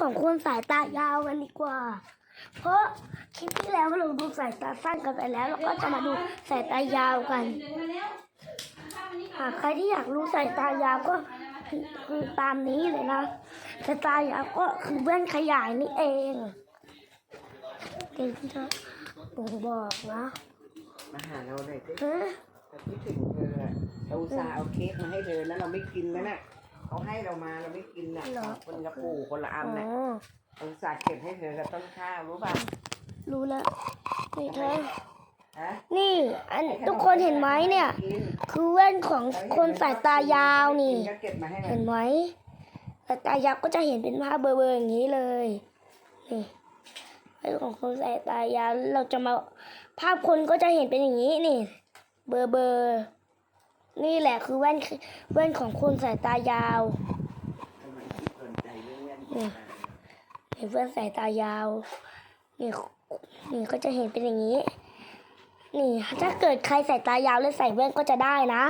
ของคนสายตายาวกันดีกว่า เพราะคลิปที่แล้วเราดูสายตาสั้นกันไปแล้วเราก็จะมาดูสายตายาวกันหากใครที่อยากรู้สายตายาวก็คือคือตามนี้เลยนะสายตายาวก็คือแว่นขยายนี่เองเก่งที่จะบ่งบอกนะมาหาเราหน่อยสิฮะเราคิดถึงเธออะเราอุตส่าห์เอาเค้กมาให้เธอแล้วเราไม่กินนะน่ะ เขาให้เรามาเราไม่กินน่ะคนกระปูคนละอันอ๋น่ะอเราอุตส่าห์เก็บให้เธอกับต้นข้าวรู้ป่ะรู้แล้วนี่เธอฮะนี่ อันทุกคนเห็นไหมเนี่ย กินคือแว่นของคนสายตายาวนี่ก็เก็บมาให้มัเห็น นไหมสายตายาวก็จะเห็นเป็นภาพเบลอๆอย่างนี้เลย นี่แว่นของคนสายตายาวเราจะมา ภาพคนก็จะเห็นเป็นอย่างนี้นี่ เบอร์เบอร์ นี่แหละคือแว่นแว่นของคนสายตายาวทำไมที่สนใจเรื่องแว่นนี่นี่แว่นสายตายาวนี่นี่ก็จะเห็นเป็นอย่างนี้ นี่ ถ้าเกิดใครสายตายาวแล้วใส่แว่นก็จะได้นะ